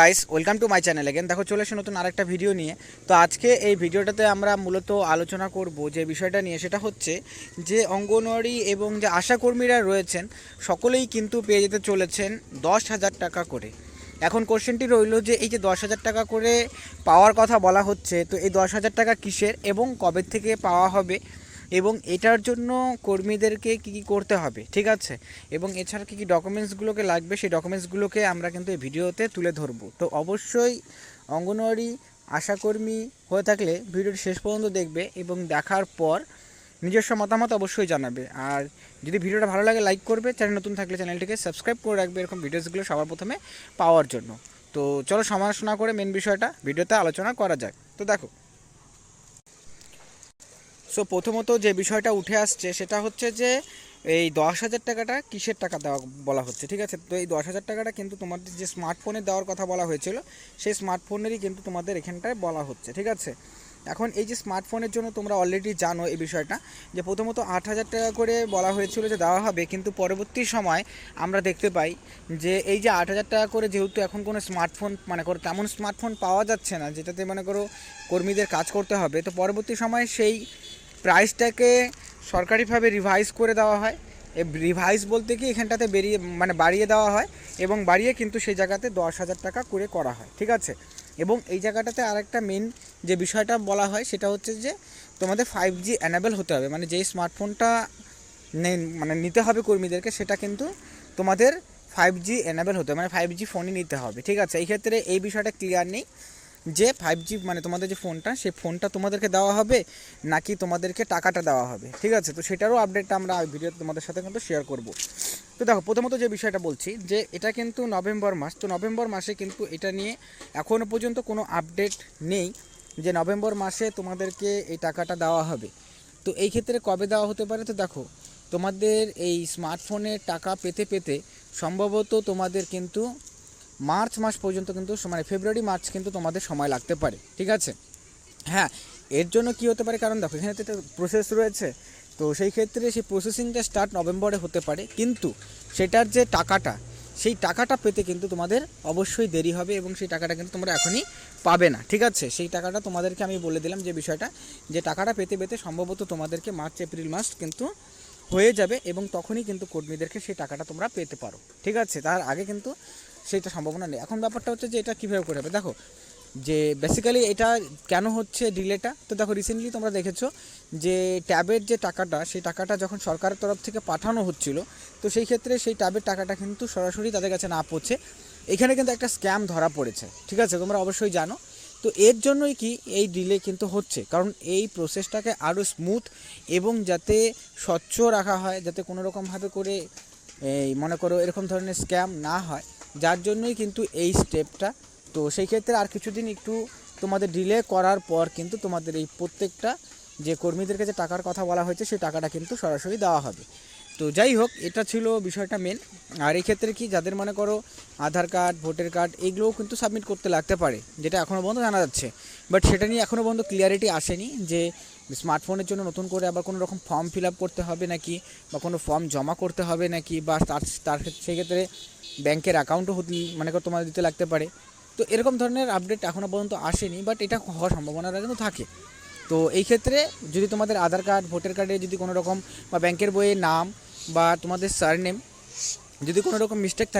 Guys welcome to my channel again দেখো, চলে এসে নতুন আরেকটা ভিডিও নিয়ে। তো আজকে এই ভিডিওটাতে আমরা মূলত আলোচনা করব যে বিষয়টা নিয়ে। সেটা হচ্ছে যে অঙ্গনওয়াড়ি এবং যে আশাকর্মীরা রয়েছেন, সকলেই কিন্তু পেয়ে যেতে চলেছেন দশ হাজার টাকা করে। এখন কোশ্চেনটি রইল যে এই যে দশ হাজার টাকা করে পাওয়ার কথা বলা হচ্ছে, তো এই দশ হাজার টাকা কিসের এবং কবে থেকে পাওয়া হবে? এবং এটার জন্য কর্মীদেরকে কী কী করতে হবে, ঠিক আছে? এবং এছাড়া কী কী ডকুমেন্টসগুলোকে লাগবে, সেই ডকুমেন্টসগুলোকে আমরা কিন্তু এই ভিডিওতে তুলে ধরবো। তো অবশ্যই অঙ্গনওয়াড়ি আশাকর্মী হয়ে থাকলে ভিডিওটি শেষ পর্যন্ত দেখবে এবং দেখার পর নিজস্ব মতামত অবশ্যই জানাবে। আর যদি ভিডিওটা ভালো লাগে লাইক করবে, চ্যানেল নতুন থাকলে চ্যানেলটিকে সাবস্ক্রাইব করে রাখবে, এরকম ভিডিওসগুলো সবার প্রথমে পাওয়ার জন্য। তো চলো সমালোচনা করে মেন বিষয়টা, ভিডিওতে আলোচনা করা যাক। তো দেখো সো প্রথমত যে বিষয়টা উঠে আসছে সেটা হচ্ছে যে এই দশ হাজার টাকাটা কিসের টাকা দেওয়া বলা হচ্ছে, ঠিক আছে? তো এই দশ হাজার টাকাটা কিন্তু তোমাদের যে স্মার্টফোনে দেওয়ার কথা বলা হয়েছিল, সেই স্মার্টফোনেরই কিন্তু তোমাদের এখানটায় বলা হচ্ছে, ঠিক আছে? এখন এই যে স্মার্টফোনের জন্য তোমরা অলরেডি জানো এই বিষয়টা, যে প্রথমত আট হাজার টাকা করে বলা হয়েছিল যে দেওয়া হবে, কিন্তু পরবর্তী সময় আমরা দেখতে পাই যে এই যে আট হাজার টাকা করে যেহেতু এখন কোনো স্মার্টফোন মানে করো তেমন স্মার্টফোন পাওয়া যাচ্ছে না, যেটাতে মনে করো কর্মীদের কাজ করতে হবে, তো পরবর্তী সময়ে সেই প্রাইসটাকে সরকারিভাবে রিভাইজ করে দেওয়া হয়। এ রিভাইজ বলতে কি এখানটাতে বেরিয়ে মানে বাড়িয়ে দেওয়া হয় এবং বাড়িয়ে কিন্তু সেই জায়গাতে দশ হাজার টাকা করে করা হয়, ঠিক আছে? এবং এই জায়গাটাতে আরেকটা মেন যে বিষয়টা বলা হয় সেটা হচ্ছে যে তোমাদের ফাইভ জি অ্যানাবেল হতে হবে। মানে যেই স্মার্টফোনটা মানে নিতে হবে কর্মীদেরকে, সেটা কিন্তু তোমাদের ফাইভ জি অ্যানাবেল হতে হবে। মানে ফাইভ জি ফোনই নিতে হবে, ঠিক আছে? এই ক্ষেত্রে এই বিষয়টা ক্লিয়ার নেই। যে ফাইভ জি মানে তোমাদের যে ফোনটা সেই ফোনটা তোমাদেরকে দেওয়া হবে, নাকি তোমাদেরকে টাকাটা দেওয়া হবে, ঠিক আছে? তো সেটারও আপডেটটা আমরা ভিডিও তোমাদের সাথে কিন্তু শেয়ার করব। তো দেখো, প্রথমত যে বিষয়টা বলছি, যে এটা কিন্তু নভেম্বর মাস, তো নভেম্বর মাসে কিন্তু এটা নিয়ে এখনও পর্যন্ত কোনো আপডেট নেই, যে নভেম্বর মাসে তোমাদেরকে এই টাকাটা দেওয়া হবে। তো এই ক্ষেত্রে কবে দেওয়া হতে পারে? তো দেখো, তোমাদের এই স্মার্টফোনের টাকা পেতে পেতে সম্ভবত তোমাদের কিন্তু মার্চ মাস পর্যন্ত কিন্তু মানে ফেব্রুয়ারি, মার্চ কিন্তু তোমাদের সময় লাগতে পারে, ঠিক আছে? হ্যাঁ এর জন্য কি হতে পারে? কারণ দেখো, এখানে তো একটা প্রসেস রয়েছে। তো সেই ক্ষেত্রে সেই প্রসেসিংটা স্টার্ট নভেম্বরে হতে পারে, কিন্তু সেটার যে টাকাটা, সেই টাকাটা পেতে কিন্তু তোমাদের অবশ্যই দেরি হবে এবং সেই টাকাটা কিন্তু তোমরা এখনই পাবে না, ঠিক আছে? সেই টাকাটা তোমাদেরকে আমি বলে দিলাম যে বিষয়টা, যে টাকাটা পেতে পেতে সম্ভবত তোমাদেরকে মার্চ, এপ্রিল মাস কিন্তু হয়ে যাবে এবং তখনই কিন্তু কর্মীদেরকে সেই টাকাটা তোমরা পেতে পারো, ঠিক আছে? তার আগে কিন্তু সেইটা সম্ভাবনা নেই। এখন ব্যাপারটা হচ্ছে যে এটা কীভাবে করে হবে? দেখো, যে বেসিক্যালি এটা কেন হচ্ছে ডিলেটা তো দেখো রিসেন্টলি তোমরা দেখেছ যে ট্যাবের যে টাকাটা, সেই টাকাটা যখন সরকারের তরফ থেকে পাঠানো হচ্ছিল, তো সেই ক্ষেত্রে সেই ট্যাবের টাকাটা কিন্তু সরাসরি তাদের কাছে না পৌঁছে এখানে কিন্তু একটা স্ক্যাম ধরা পড়েছে। ঠিক আছে? তোমরা অবশ্যই জানো। তো এর জন্যই কি এই ডিলে কিন্তু হচ্ছে? কারণ এই প্রসেসটাকে আরও স্মুথ এবং যাতে স্বচ্ছ রাখা হয়, যাতে কোনো রকমভাবে করে, এই মনে করো এরকম ধরনের স্ক্যাম না হয় যার জন্যই কিন্তু এই স্টেপটা তো সেই ক্ষেত্রে আর কিছুদিন একটু তোমাদের ডিলে করার পর কিন্তু তোমাদের এই প্রত্যেকটা যে কর্মীদের কাছে টাকার কথা বলা হয়েছে, সেই টাকাটা কিন্তু সরাসরি দেওয়া হবে। তো যাই হোক, এটা ছিল বিষয়টা মেন আর এই ক্ষেত্রে কি, যাদের মনে করো আধার কার্ড, ভোটার কার্ড, এগুলোও কিন্তু সাবমিট করতে লাগতে পারে, যেটা এখনও পর্যন্ত জানা যাচ্ছে। বাট সেটা নিয়ে এখনও পর্যন্ত ক্লিয়ারিটি আসেনি যে স্মার্টফোনের জন্য নতুন করে আবার কোনো রকম ফর্ম ফিল আপ করতে হবে নাকি, বা কোনো ফর্ম জমা করতে হবে নাকি, বা তার তার সেক্ষেত্রে ব্যাংকের অ্যাকাউন্টও মানে করো তোমাদের দিতে লাগতে পারে। তো এরকম ধরনের আপডেট এখনও পর্যন্ত আসেনি বাট এটা হওয়ার সম্ভাবনাটা কিন্তু থাকে। তো এই ক্ষেত্রে যদি তোমাদের আধার কার্ড, ভোটার কার্ডে যদি কোনো রকম বা ব্যাংকের বইয়ে নাম বা তোমাদের সারনেম যদি কোনো রকম মিস্টেক